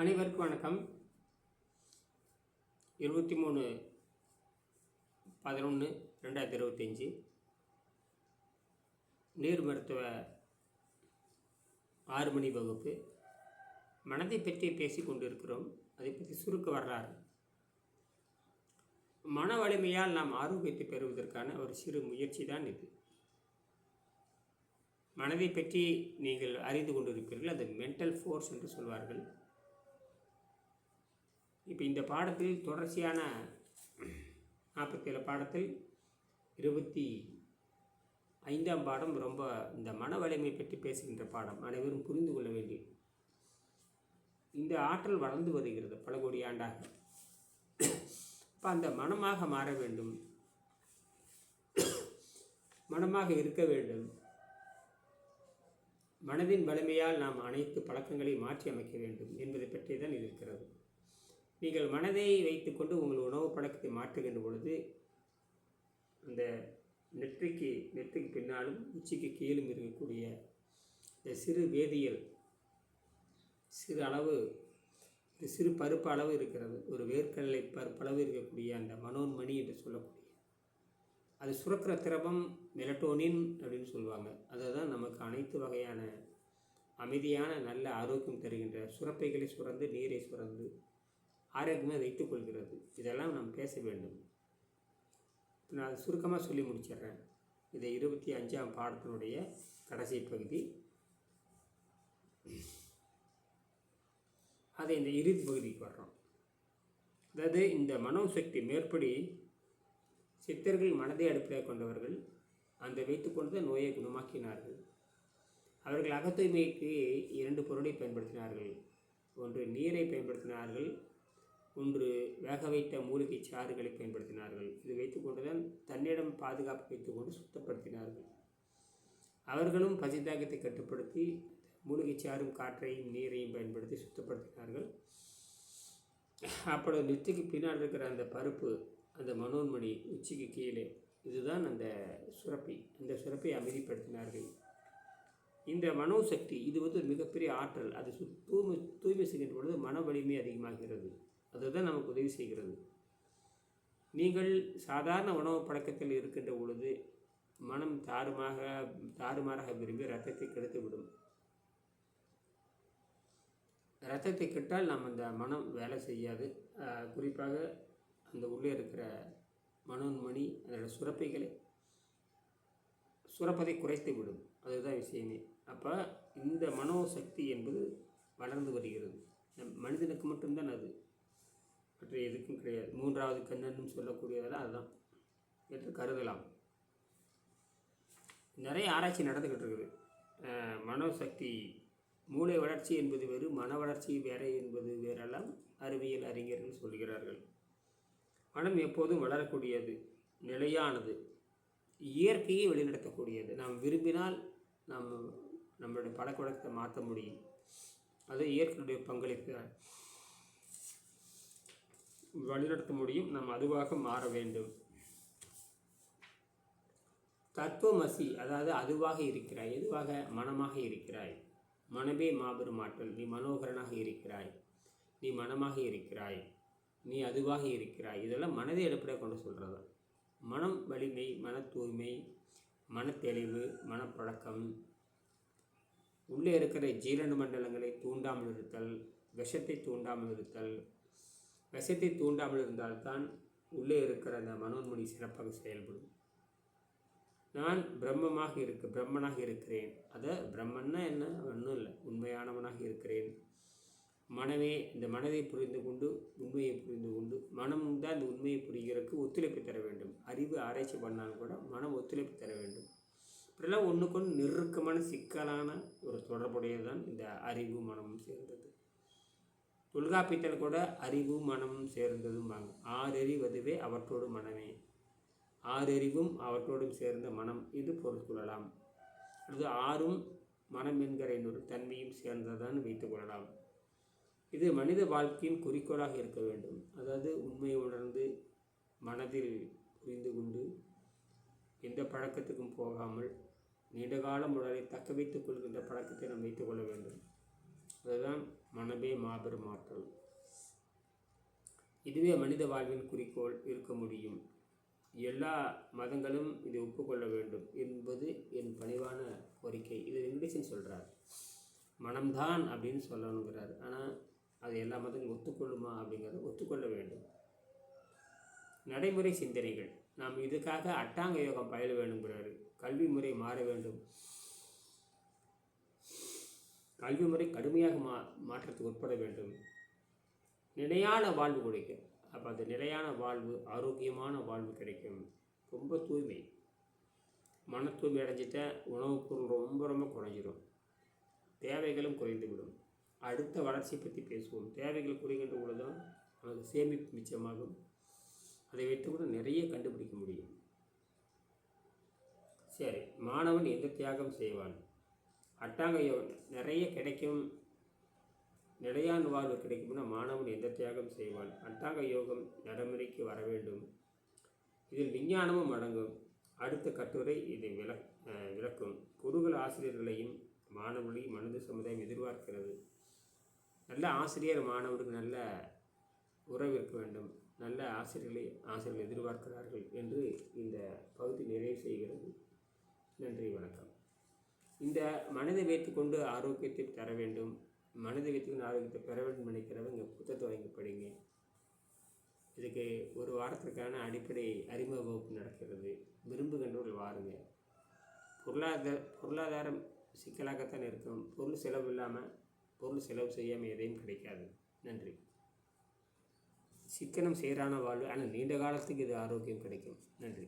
அனைவருக்கும் வணக்கம். இருபத்தி மூணு பதினொன்று ரெண்டாயிரத்தி இருபத்தஞ்சி. நீர் மருத்துவ ஆறு மணி வகுப்பு. மனதை பற்றி பேசி கொண்டிருக்கிறோம். அதை பற்றி சுருக்க வரலாறு. மன வலிமையால் நாம் ஆரோக்கியத்தை பெறுவதற்கான ஒரு சிறு முயற்சி தான் இது. மனதை பற்றி நீங்கள் அறிந்து கொண்டிருப்பீர்கள். அது மென்டல் ஃபோர்ஸ் என்று சொல்வார்கள். இப்போ இந்த பாடத்தில் தொடர்ச்சியான நாற்பத்தேழு பாடத்தில் இருபத்தி ஐந்தாம் பாடம் ரொம்ப இந்த மன வலிமை பற்றி பேசுகின்ற பாடம். அனைவரும் புரிந்து கொள்ள வேண்டும் இந்த ஆற்றல் வளர்ந்து வருகிறது பல கோடி ஆண்டாக. இப்போ அந்த மனமாக மாற வேண்டும். மனமாக இருக்க வேண்டும். மனதின் வலிமையால் நாம் அனைத்து பழக்கங்களையும் மாற்றி அமைக்க வேண்டும் என்பதை பற்றி தான் இது இருக்கிறது. நீங்கள் மனதை வைத்துக்கொண்டு உங்கள் உணவு பழக்கத்தை மாற்றுகின்ற பொழுது அந்த நெற்றிக்கு நெற்றிக்கு பின்னாலும் உச்சிக்கு கீழும் இருக்கக்கூடிய இந்த சிறு வேதியியல் சிறு அளவு இந்த சிறு பருப்பு அளவு இருக்கிறது. ஒரு வேர்க்கடலை பருப்பளவு இருக்கக்கூடிய அந்த மனோன்மணி என்று சொல்லக்கூடிய. அது சுரக்கிற திரவம் மெலட்டோனின் அப்படின்னு சொல்லுவாங்க. அதுதான் நமக்கு அனைத்து வகையான அமைதியான நல்ல ஆரோக்கியம் தருகின்ற சுரப்பைகளை சுரந்து நீரை சுரந்து ஆரோக்கியமாக வைத்துக்கொள்கிறது இதெல்லாம் நாம் பேச வேண்டும். நான் அதை சுருக்கமாக சொல்லி முடிச்சிடுறேன். இதை இருபத்தி அஞ்சாம் பாடத்தினுடைய கடைசி பகுதி. அதை இந்த இறுதி பகுதிக்கு வர்றோம். அதாவது இந்த மனோசக்தி மேற்படி சித்தர்கள் மனதை அடிப்படையாக கொண்டவர்கள் அந்த வைத்துக்கொண்டு நோயை குணமாக்கினார்கள். அவர்கள் அகத்தூய்மைக்கு இரண்டு பொருளை பயன்படுத்தினார்கள். ஒன்று நீரை பயன்படுத்தினார்கள் ஒன்று வேக வைத்த மூலிகை சாறுகளை பயன்படுத்தினார்கள். இதை வைத்துக்கொண்டு தான் தன்னிடம் பாதுகாப்பு வைத்துக்கொண்டு சுத்தப்படுத்தினார்கள். அவர்களும் பசித்தாகத்தை கட்டுப்படுத்தி மூலிகை சாறும் காற்றையும் நீரையும் பயன்படுத்தி சுத்தப்படுத்தினார்கள். அப்பொழுது நெத்திக்கு பின்னால் இருக்கிற அந்த பருப்பு அந்த மனோன்மணி உச்சிக்கு கீழே இதுதான் அந்த சுரப்பி. அந்த சுரப்பை அமைதிப்படுத்தினார்கள். இந்த மனோசக்தி இது வந்து ஒரு மிகப்பெரிய ஆற்றல். அது தூய்மை தூய்மை செய்கின்ற பொழுது மன வலிமை அதிகமாகிறது. அதுதான் நமக்கு உதவி செய்கிறது. நீங்கள் சாதாரண உணவு பழக்கத்தில் இருக்கின்ற பொழுது மனம் தாறுமாக தாறுமாறாக விரும்பி ரத்தத்தை கெடுத்துவிடும் ரத்தத்தை கெட்டால் நம்ம அந்த மனம் வேலை செய்யாது. குறிப்பாக அந்த உள்ளே இருக்கிற மனோன்மணி அதோட சுரப்பைகளை சுரப்பதை குறைத்து விடும். அதுதான் விஷயமே. அப்போ இந்த மனோசக்தி என்பது வளர்ந்து வருகிறது. மனிதனுக்கு மட்டும்தான் அது. மற்ற எதுக்கும் கிடையாது. மூன்றாவது கண்ணன்னு சொல்லக்கூடியதெல்லாம் அதுதான். என்று கருதலாம். நிறைய ஆராய்ச்சி நடந்துக்கிட்டு இருக்குது. மனோசக்தி மூளை வளர்ச்சி என்பது வேறு மன வளர்ச்சி வேறு என்பது வேறெல்லாம் அறிவியல் அறிஞர்கள் சொல்கிறார்கள். மனம் எப்போதும் வளரக்கூடியது நிலையானது இயற்கையை வழிநடத்தக்கூடியது. நாம் விரும்பினால் நாம் நம்மளுடைய பழக்க வழக்கத்தை மாற்ற முடியும். அது இயற்கையுடைய பங்களிப்பு வழிநடத்த முடியும். நாம் அதுவாக மாற வேண்டும். தத்துவமசி அதாவது அதுவாக இருக்கிறாய் எதுவாக? மனமாக இருக்கிறாய். மனமே மாபெரும் ஆற்றல். நீ மனோகரனாக இருக்கிறாய். நீ மனமாக இருக்கிறாய். நீ அதுவாக இருக்கிறாய். இதெல்லாம் மனதை அடிப்படையாக கொண்டு சொல்கிறது மனம் வலிமை மன தூய்மை மனத்தெளிவு மனப்பழக்கம். உள்ளே இருக்கிற ஜீரண மண்டலங்களை தூண்டாமல் இருத்தல் விஷத்தை தூண்டாமல் இருத்தல் விஷத்தை தூண்டாமல் இருந்தால்தான் உள்ளே இருக்கிற அந்த மனோன்மணி சிறப்பாக செயல்படும். நான் பிரம்மமாக இருக்க பிரம்மனாக இருக்கிறேன். அதை பிரம்மன்னா என்ன? ஒன்றும் இல்லை. உண்மையானவனாக இருக்கிறேன். மனமே இந்த மனதை புரிந்து கொண்டு உண்மையை புரிந்து கொண்டு மனம் தான் இந்த உண்மையை புரிகிறதுக்கு ஒத்துழைப்பு தர வேண்டும். அறிவு ஆராய்ச்சி பண்ணாலும் கூட மனம் ஒத்துழைப்பு தர வேண்டும். இப்படிலாம் ஒன்றுக்கொன்று நெருக்கமான சிக்கலான ஒரு தொடர்புடைய தான் இந்த அறிவு மனமும் சேர்ந்தது. தொல்காப்பித்தல் கூட அறிவு மனமும் சேர்ந்ததும்பாங்க. ஆறறிவதுவே அவற்றோடு மனமே. ஆறறிவும் அவற்றோடும் சேர்ந்த மனம் இது பொருள் கொள்ளலாம். அல்லது ஆறும் மனம் என்கிற இன்னொரு தன்மையும் சேர்ந்ததான் வைத்துக் கொள்ளலாம். இது மனித வாழ்க்கையின் குறிக்கோளாக இருக்க வேண்டும். அதாவது உண்மையை உணர்ந்து மனதில் புரிந்து கொண்டு எந்த பழக்கத்துக்கும் போகாமல் நீண்டகாலம் உடலை தக்க வைத்துக் கொள்கின்ற பழக்கத்தை நாம் வைத்துக் கொள்ள வேண்டும். அதுதான் மனமே மாபெரும் ஆற்றல். இதுவே மனித வாழ்வின் குறிக்கோள் இருக்க முடியும். எல்லா மதங்களும் இதை ஒப்புக்கொள்ள வேண்டும் என்பது என் பணிவான கோரிக்கை. இது வெங்கடேசன் சொல்கிறார் மனம்தான் அப்படின்னு சொல்லணுங்கிறார். ஆனால் அது எல்லா மதங்களும் ஒத்துக்கொள்ளுமா அப்படிங்கிறத ஒத்துக்கொள்ள வேண்டும். நடைமுறை சிந்தனைகள். நாம் இதுக்காக அட்டாங்க யோகம் பயில வேண்டுங்கிறாரு கல்வி முறை மாற வேண்டும். கல்வி முறை கடுமையாக மா மாற்றத்துக்கு உட்பட வேண்டும். நிலையான வாழ்வு கிடைக்கும். அப்போ அந்த நிலையான வாழ்வு ஆரோக்கியமான வாழ்வு கிடைக்கும். ரொம்ப தூய்மை. மன தூய்மை அடைஞ்சிட்டா உணவுப் பொருள் ரொம்ப ரொம்ப குறைஞ்சிரும். தேவைகளும் குறைந்துவிடும். அடுத்த வளர்ச்சி பற்றி பேசுவோம். தேவைகள் குறைகின்ற பொழுதும் நமக்கு சேமிப்பு மிச்சமாகும். அதை வைத்து கூட நிறைய கண்டுபிடிக்க முடியும். சரி மாணவன் எந்த தியாகம் செய்வான்? அட்டாங்க யோகம் நிறைய கிடைக்கும். நிலையான வாழ்வு கிடைக்கும்னா மாணவன் எந்த தியாகம் செய்வான்? அட்டாங்க யோகம் நடைமுறைக்கு வர வேண்டும். இதில் விஞ்ஞானமும் அடங்கும். அடுத்த கட்டுரை இதை விள விளக்கும். குருகுல ஆசிரியர்களையும் மாணவர்களையும் மனித சமுதாயம் எதிர்பார்க்கிறது. நல்ல ஆசிரியர் மாணவருக்கு நல்ல உறவு இருக்க வேண்டும். நல்ல ஆசிரியர்களை ஆசிரியர்கள் எதிர்பார்க்கிறார்கள் என்று இந்த பகுதி நிறைவு செய்கிறது. நன்றி வணக்கம். இந்த மனதை வைத்துக்கொண்டு ஆரோக்கியத்தை தர வேண்டும். மனதை வைத்துக்கொண்டு ஆரோக்கியத்தை பெற வேண்டும் நினைக்கிறவங்க புத்தகத்தை வாங்கி படிங்க இதுக்கு ஒரு வாரத்திற்கான அடிப்படை அறிமுக வகுப்பு நடக்கிறது. விரும்புகின்றவர்கள் வாருங்க. பொருளாதார பொருளாதாரம் சிக்கலாகத்தான் இருக்கும். பொருள் செலவு இல்லாமல் பொருள் செலவு செய்யாமல் எதையும் கிடைக்காது. நன்றி. சிக்கனம் சீரான வாழ்வு ஆனால் நீண்ட காலத்துக்கு இது ஆரோக்கியம் கிடைக்கும். நன்றி.